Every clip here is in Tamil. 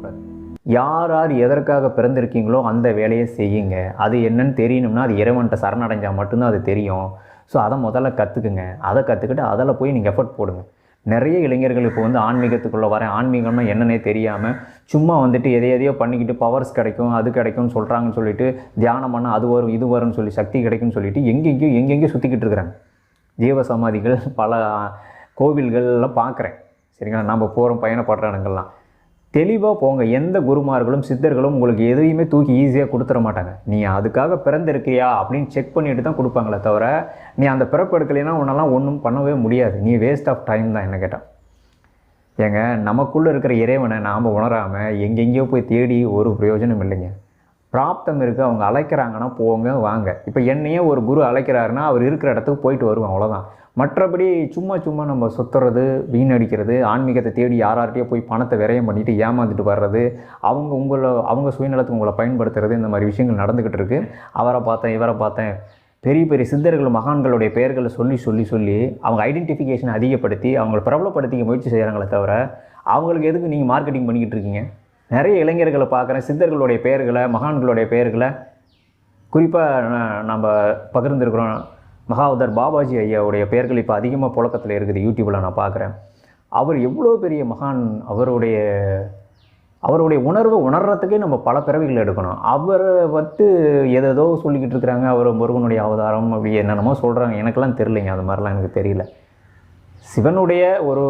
செய்யக்கூடாது. யார் யார் எதற்காக பிறந்திருக்கீங்களோ அந்த வேலையை செய்யுங்க. அது என்னன்னு தெரியணும்னா அது இறைவன்கிட்ட சரணடைஞ்சால் மட்டும்தான் அது தெரியும். ஸோ அதை முதல்ல கற்றுக்குங்க அதை கற்றுக்கிட்டு அதில் போய் நீங்கள் எஃபர்ட் போடுங்க. நிறைய இளைஞர்கள் இப்போ வந்து ஆன்மீகத்துக்குள்ளே வரேன் ஆன்மீகம்னா என்னன்னே தெரியாமல் சும்மா வந்துட்டு எதை எதையோ பண்ணிக்கிட்டு பவர்ஸ் கிடைக்கும் அது கிடைக்கும்னு சொல்கிறாங்கன்னு சொல்லிட்டு தியானம் பண்ணால் அது வரும் இது வரும்னு சொல்லி சக்தி கிடைக்கும்னு சொல்லிட்டு எங்கெங்கேயோ எங்கெங்கேயோ சுற்றிக்கிட்டு இருக்கிறாங்க. ஜீவ சமாதிகள் பல கோவில்கள்லாம் பார்க்குறேன் சரிங்களா? நம்ம போகிறோம் பயணப்படுற இடங்கள்லாம். தெளிவாக போங்க. எந்த குருமார்களும் சித்தர்களும் உங்களுக்கு எதையுமே தூக்கி ஈஸியாக கொடுத்துட மாட்டாங்க. நீ அதுக்காக பிறந்திருக்கியா அப்படின்னு செக் பண்ணிட்டு தான் கொடுப்பாங்களே தவிர நீ அந்த பிறப்பு எடுக்கலைன்னா உன்னெல்லாம் ஒன்றும் பண்ணவே முடியாது. நீ வேஸ்ட் ஆஃப் டைம் தான் என்ன கேட்டால் ஏங்க நமக்குள்ளே இருக்கிற இறைவனை நாம் உணராமல் எங்கெங்கேயோ போய் தேடி ஒரு பிரயோஜனம் இல்லைங்க. பிராப்தம் இருக்குது அவங்க அழைக்கிறாங்கன்னா போங்க வாங்க. இப்போ என்னையே ஒரு குரு அழைக்கிறாருன்னா அவர் இருக்கிற இடத்துக்கு போயிட்டு வருவோம் அவ்வளோதான் மற்றபடி சும்மா சும்மா நம்ம சுற்றுறது வீணடிக்கிறது ஆன்மீகத்தை தேடி யார்கிட்டயோ போய் பணத்தை விரயம் பண்ணிவிட்டு ஏமாந்துட்டு வர்றது அவங்க உங்களை அவங்க சுயநலத்துக்கு உங்களை பயன்படுத்துறது இந்த மாதிரி விஷயங்கள் நடந்துக்கிட்டு இருக்குது அவரை பார்த்தேன் இவரை பார்த்தேன். பெரிய பெரிய சித்தர்கள் மகான்களுடைய பெயர்களை சொல்லி சொல்லி சொல்லி அவங்க ஐடென்டிஃபிகேஷனை அதிகப்படுத்தி அவங்களை பிரபலப்படுத்திக்க முயற்சி செய்கிறாங்களே தவிர அவங்களுக்கு எதுக்கு நீங்கள் மார்க்கெட்டிங் பண்ணிக்கிட்டு இருக்கீங்க? நிறைய இளைஞர்களை பார்க்குறேன் சித்தர்களுடைய பெயர்களை மகான்களுடைய பெயர்களை குறிப்பாக நம்ம பகிர்ந்துருக்குறோம். மகாவதர் பாபாஜி ஐயாவுடைய பெயர்கள் இப்போ அதிகமாக புழக்கத்தில் இருக்குது யூடியூப்பில் நான் பார்க்குறேன் அவர் எவ்வளோ பெரிய மகான்? அவருடைய அவருடைய உணர்வை உணர்றதுக்கே நம்ம பல பிறவிகள் எடுக்கணும். அவரை வந்து எதோ சொல்லிக்கிட்டு இருக்கிறாங்க. அவர் முருகனுடைய அவதாரம் அப்படி என்னென்னமோ சொல்கிறாங்க எனக்கெல்லாம் தெரிலிங்க அது மாதிரிலாம் எனக்கு தெரியல. சிவனுடைய ஒரு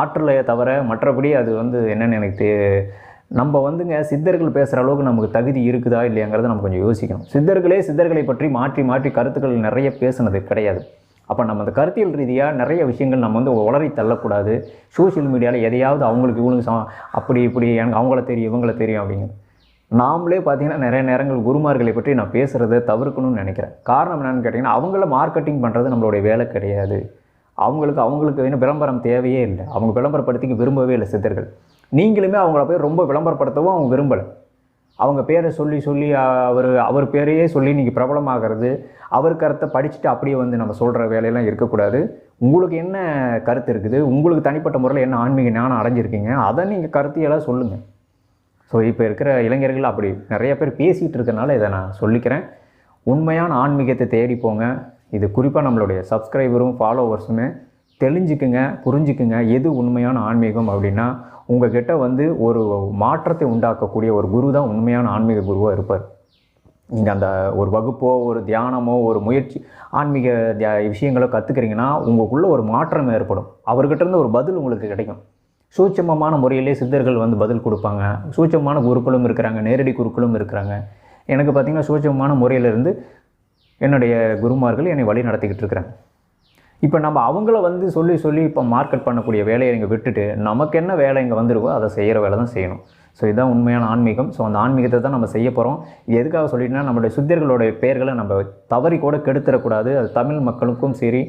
ஆற்றலை தவிர மற்றபடி அது வந்து என்னென்னு எனக்கு தெ நம்ம வந்துங்க சித்தர்கள் பேசுகிற அளவுக்கு நமக்கு தகுதி இருக்குதா இல்லையாங்கிறத நம்ம கொஞ்சம் யோசிக்கணும். சித்தர்களே சித்தர்களை பற்றி மாற்றி மாற்றி கருத்துக்கள் நிறைய பேசுனது கிடையாது. அப்போ நம்ம அந்த கருத்தியல் ரீதியாக நிறைய விஷயங்கள் நம்ம வந்து உளறி தள்ளக்கூடாது. சோஷியல் மீடியாவில் எதையாவது அவங்களுக்கு இவங்களுக்கு சம அப்படி இப்படி எனக்கு அவங்கள தெரியும் இவங்கள தெரியும் அப்படிங்கிறது. நாமளே பார்த்தீங்கன்னா நிறைய நேரங்கள் குருமார்களை பற்றி நான் பேசுகிறத தவிர்க்கணும்னு நினைக்கிறேன். காரணம் என்னென்னு கேட்டிங்கன்னா அவங்கள மார்க்கெட்டிங் பண்ணுறது நம்மளுடைய வேலை கிடையாது. அவங்களுக்கு அவங்களுக்கு வேணும் விளம்பரம் தேவையே இல்லை. அவங்க விளம்பரப்படுத்திக்க விரும்பவே இல்லை சித்தர்கள். நீங்களுமே அவங்கள போய் ரொம்ப விளம்பரப்படுத்தவும் அவங்க விரும்பலை. அவங்க பேரை சொல்லி சொல்லி அவர் அவர் பேரையே சொல்லி நீங்கள் பிரபலமாகிறது அவர் கருத்தை படிச்சுட்டு அப்படியே வந்து நம்ம சொல்கிற வேலையெல்லாம் இருக்கக்கூடாது. உங்களுக்கு என்ன கருத்து இருக்குது? உங்களுக்கு தனிப்பட்ட முறையில் என்ன ஆன்மீக ஞானம் அடைஞ்சிருக்கீங்க? அதை நீங்கள் கருத்தியெல்லாம் சொல்லுங்கள் ஸோ இப்போ இருக்கிற இளைஞர்கள் அப்படி நிறைய பேர் பேசிகிட்டு இருக்கனால இதை நான் சொல்லிக்கிறேன். உண்மையான ஆன்மீகத்தை தேடி போங்க. இது குறிப்பாக நம்மளுடைய சப்ஸ்கிரைபரும் ஃபாலோவர்ஸுமே தெளிஞ்சுக்குங்க புரிஞ்சுக்குங்க எது உண்மையான ஆன்மீகம் அப்படின்னா உங்ககிட்ட வந்து ஒரு மாற்றத்தை உண்டாக்கக்கூடிய ஒரு குரு தான் உண்மையான ஆன்மீக குருவாக இருப்பார். நீங்கள் அந்த ஒரு வகுப்போ ஒரு தியானமோ ஒரு முயற்சி ஆன்மீக விஷயங்களோ கற்றுக்கிறீங்கன்னா உங்களுக்குள்ளே ஒரு மாற்றம் ஏற்படும். அவர்கிட்டருந்து ஒரு பதில் உங்களுக்கு கிடைக்கும். சூட்சமமான முறையிலே சித்தர்கள் வந்து பதில் கொடுப்பாங்க. சூட்சமமான குருக்களும் இருக்கிறாங்க நேரடி குருக்களும் இருக்கிறாங்க. எனக்கு பார்த்திங்கன்னா சூட்சமமான முறையிலிருந்து என்னுடைய குருமார்கள் என்னை வழி நடத்திக்கிட்டு இருக்கிறாங்க. இப்போ நம்ம அவங்கள வந்து சொல்லி சொல்லி இப்போ மார்க்கெட் பண்ணக்கூடிய வேலையை இங்கே விட்டுட்டு நமக்கு என்ன வேலை இங்கே வந்திருக்கோ அதை செய்கிற வேலை தான் செய்யணும். ஸோ இதுதான் உண்மையான ஆன்மீகம். ஸோ அந்த ஆன்மீகத்தை தான் நம்ம செய்ய போகிறோம் இது எதுக்காக சொல்லிட்டுனா நம்மளுடைய சுத்தியர்களுடைய பெயர்களை நம்ம தவறி கூட கெடுத்துடக்கூடாது. அது தமிழ் மக்களுக்கும் சரி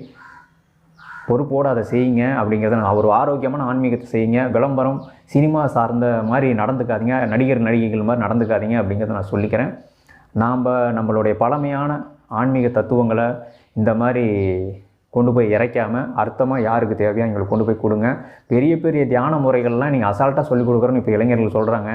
பொறுப்போடு அதை செய்யுங்க அப்படிங்கிறத நான் ஒரு ஆரோக்கியமான ஆன்மீகத்தை செய்யுங்க. விளம்பரம் சினிமா சார்ந்த மாதிரி நடந்துக்காதீங்க. நடிகர் நடிகைகள் மாதிரி நடந்துக்காதீங்க அப்படிங்கிறத நான் சொல்லிக்கிறேன். நாம் நம்மளுடைய பழமையான ஆன்மீக தத்துவங்களை இந்த மாதிரி கொண்டு போய் இறைக்காமல் அர்த்தமாக யாருக்கு தேவையோ எங்களுக்கு கொண்டு போய் கொடுங்க. பெரிய பெரிய தியான முறைகள்லாம் நீங்கள் அசால்ட்டாக சொல்லிக் கொடுக்குறோன்னு இப்போ இளைஞர்கள் சொல்கிறாங்க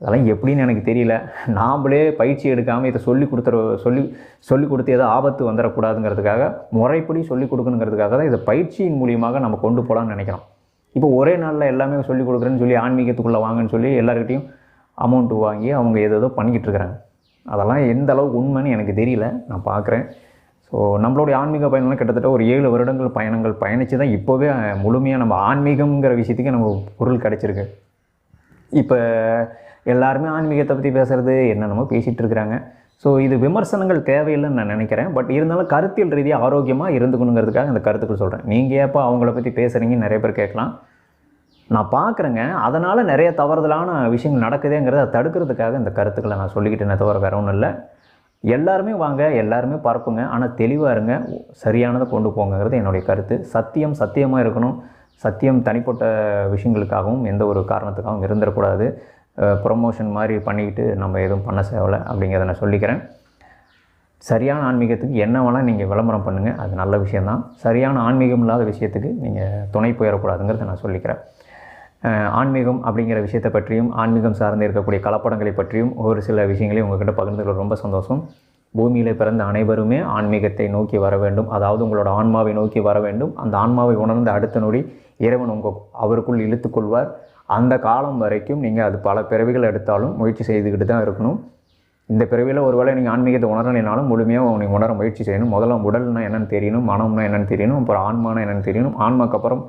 அதெல்லாம் எப்படின்னு எனக்கு தெரியல. நாம்ளே பயிற்சி எடுக்காமல் இதை சொல்லி கொடுத்துற சொல்லி சொல்லி கொடுத்து ஏதோ ஆபத்து வந்துடக்கூடாதுங்கிறதுக்காக முறைப்படி சொல்லி கொடுக்கணுங்கிறதுக்காக தான் இதை பயிற்சியின் மூலியமாக நம்ம கொண்டு போகலான்னு நினைக்கிறோம். இப்போ ஒரே நாளில் எல்லாமே சொல்லி கொடுக்குறேன்னு சொல்லி ஆன்மீகத்துக்குள்ளே வாங்கன்னு சொல்லி எல்லாருக்கிட்டையும் அமௌண்ட்டு வாங்கி அவங்க ஏதோ பண்ணிக்கிட்டு இருக்கிறாங்க. அதெல்லாம் எந்த அளவுக்கு உண்மைன்னு எனக்கு தெரியல. நான் பார்க்குறேன். ஸோ நம்மளுடைய ஆன்மீக பயணம்லாம் கிட்டத்தட்ட ஒரு ஏழு வருடங்கள் பயணங்கள் பயணித்து தான் இப்போவே முழுமையாக நம்ம ஆன்மீகம்ங்கிற விஷயத்துக்கு நம்ம பொருள் கிடச்சிருக்கு. இப்போ எல்லாருமே ஆன்மீகத்தை பற்றி பேசுகிறது என்னென்னமோ பேசிகிட்டு இருக்கிறாங்க. ஸோ இது விமர்சனங்கள் தேவையில்லைன்னு நான் நினைக்கிறேன். பட் இருந்தாலும் கருத்தியல் ரீதியாக ஆரோக்கியமாக இருந்துக்கணுங்கிறதுக்காக அந்த கருத்துக்கள் சொல்கிறேன் நீங்கள் ஏப்போ அவங்கள பற்றி பேசுகிறீங்கன்னு நிறைய பேர் கேட்கலாம். நான் பார்க்குறேங்க அதனால் நிறைய தவறுதலான விஷயங்கள் நடக்குதேங்கிறத தடுக்கிறதுக்காக இந்த கருத்துக்களை நான் சொல்லிக்கிட்டேனே தவிர வேற ஒன்றும் இல்லை. எல்லாருமே வாங்க எல்லாருமே பரப்புங்க. ஆனால் தெளிவாக இருங்க. சரியானதை கொண்டு போங்கிறது என்னுடைய கருத்து. சத்தியம் சத்தியமாக இருக்கணும். சத்தியம் தனிப்பட்ட விஷயங்களுக்காகவும் எந்த ஒரு காரணத்துக்காகவும் இருந்துடக்கூடாது. ப்ரொமோஷன் மாதிரி பண்ணிக்கிட்டு நம்ம எதுவும் பண்ண சேவலை அப்படிங்கிறத நான் சொல்லிக்கிறேன். சரியான ஆன்மீகத்துக்கு என்ன வேணால் நீங்கள் விளம்பரம் பண்ணுங்கள் அது நல்ல விஷயந்தான் சரியான ஆன்மீகம் இல்லாத விஷயத்துக்கு நீங்கள் துணை போயிடக்கூடாதுங்கிறத நான் சொல்லிக்கிறேன். ஆன்மீகம் அப்படிங்கிற விஷயத்தை பற்றியும் ஆன்மீகம் சார்ந்து இருக்கக்கூடிய கலப்படங்களை பற்றியும் ஒரு சில விஷயங்களையும் உங்ககிட்ட பகிர்ந்துக்கிறது ரொம்ப சந்தோஷம். பூமியில் பிறந்த அனைவருமே ஆன்மீகத்தை நோக்கி வர வேண்டும். அதாவது உங்களோட ஆன்மாவை நோக்கி வர வேண்டும். அந்த ஆன்மாவை உணர்ந்த அடுத்த நொடி இறைவன் உங்கள் அவருக்குள் இழுத்துக்கொள்வார் அந்த காலம் வரைக்கும் நீங்கள் அது பல பிறவிகள் எடுத்தாலும் முயற்சி செய்துக்கிட்டு தான் இருக்கணும். இந்த பிறவியில் ஒருவேளை நீங்கள் ஆன்மீகத்தை உணரலைனாலும் முழுமையாக நீங்கள் உணர முயற்சி செய்யணும். முதல்ல உடல்னா என்னென்னு தெரியணும் மனம்னா என்னென்னு தெரியணும் அப்புறம் ஆன்மானா என்னென்னு தெரியணும் ஆன்மாக்கு அப்புறம்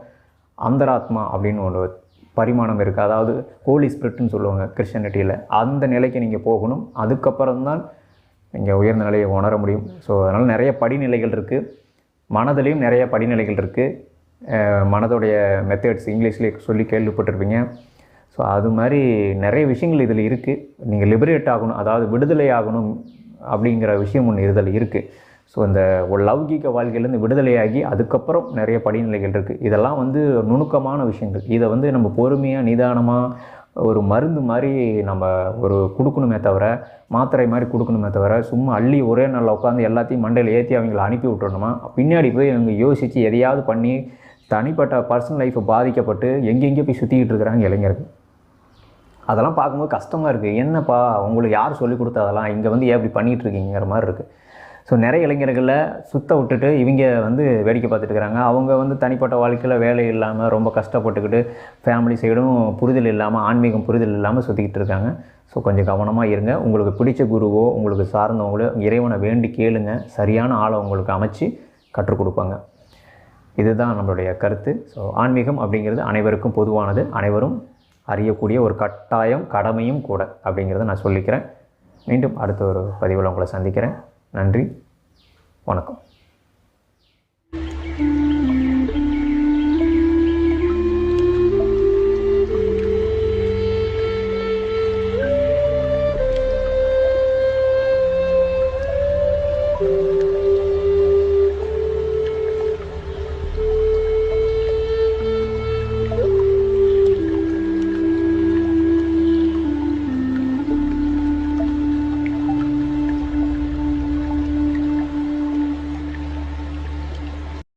அந்தராத்மா அப்படின்னு ஒன்று பரிமாணம் இருக்குது அதாவது ஹோலி ஸ்பிரிட்னு சொல்லுவாங்க கிறிஸ்டியனிட்டியில் அந்த நிலைக்கு நீங்கள் போகணும். அதுக்கப்புறம் தான் நீங்கள் உயர்ந்த நிலையை உணர முடியும். ஸோ அதனால் நிறைய படிநிலைகள் இருக்குது மனதிலையும் நிறைய படிநிலைகள் இருக்குது மனதோடைய மெத்தட்ஸ் இங்கிலீஷ்லேயே சொல்லி கேள்விப்பட்டிருப்பீங்க. ஸோ அது மாதிரி நிறைய விஷயங்கள் இதில் இருக்குது நீங்கள் லிபரேட் ஆகணும். அதாவது விடுதலை ஆகணும் அப்படிங்கிற விஷயம் ஒன்று இதில் இருக்குது ஸோ இந்த ஒரு லௌகீக வாழ்க்கையிலேருந்து விடுதலையாகி அதுக்கப்புறம் நிறைய படிநிலைகள் இருக்குது இதெல்லாம் வந்து நுணுக்கமான விஷயங்கள். இதை வந்து நம்ம பொறுமையாக நிதானமாக ஒரு மருந்து மாதிரி நம்ம ஒரு கொடுக்கணுமே தவிர மாத்திரை மாதிரி கொடுக்கணுமே தவிர சும்மா அள்ளி ஒரே நாளில் உட்காந்து எல்லாத்தையும் மண்டையில் ஏற்றி அவங்கள அனுப்பி விட்டுறணுமா? பின்னாடி போய் அவங்க யோசித்து எதையாவது பண்ணி தனிப்பட்ட பர்சனல் லைஃப்பை பாதிக்கப்பட்டு எங்கெங்கேயோ போய் சுற்றிக்கிட்டு இருக்கிறாங்க இளைஞர்கள். அதெல்லாம் பார்க்கும்போது கஷ்டமாக இருக்குது என்னப்பா உங்களுக்கு யார் சொல்லி கொடுத்தா அதெல்லாம்? இங்கே வந்து ஏன் இப்படி பண்ணிகிட்டு இருக்கீங்கிற மாதிரி இருக்குது ஸோ நிறைய இளைஞர்களை சுத்த விட்டுட்டு இவங்க வந்து வேடிக்கை பார்த்துட்டு இருக்கிறாங்க. அவங்க வந்து தனிப்பட்ட வாழ்க்கையில் வேலை இல்லாமல் ரொம்ப கஷ்டப்பட்டுக்கிட்டு ஃபேமிலி சைடும் புரிதல் இல்லாமல் ஆன்மீகம் புரிதல் இல்லாமல் சுற்றிக்கிட்டு இருக்காங்க. ஸோ கொஞ்சம் கவனமாக இருங்க. உங்களுக்கு பிடிச்ச குருவோ உங்களுக்கு சார்ந்தவங்களோ இறைவனை வேண்டி கேளுங்க. சரியான ஆளை உங்களுக்கு அமைச்சு கற்றுக் கொடுப்பாங்க. இதுதான் நம்மளுடைய கருத்து. ஸோ ஆன்மீகம் அப்படிங்கிறது அனைவருக்கும் பொதுவானது. அனைவரும் அறியக்கூடிய ஒரு கட்டாயம் கடமையும் கூட அப்படிங்கிறத நான் சொல்லிக்கிறேன். மீண்டும் அடுத்த ஒரு பதிவில் உங்களை சந்திக்கிறேன். நன்றி. வணக்கம்.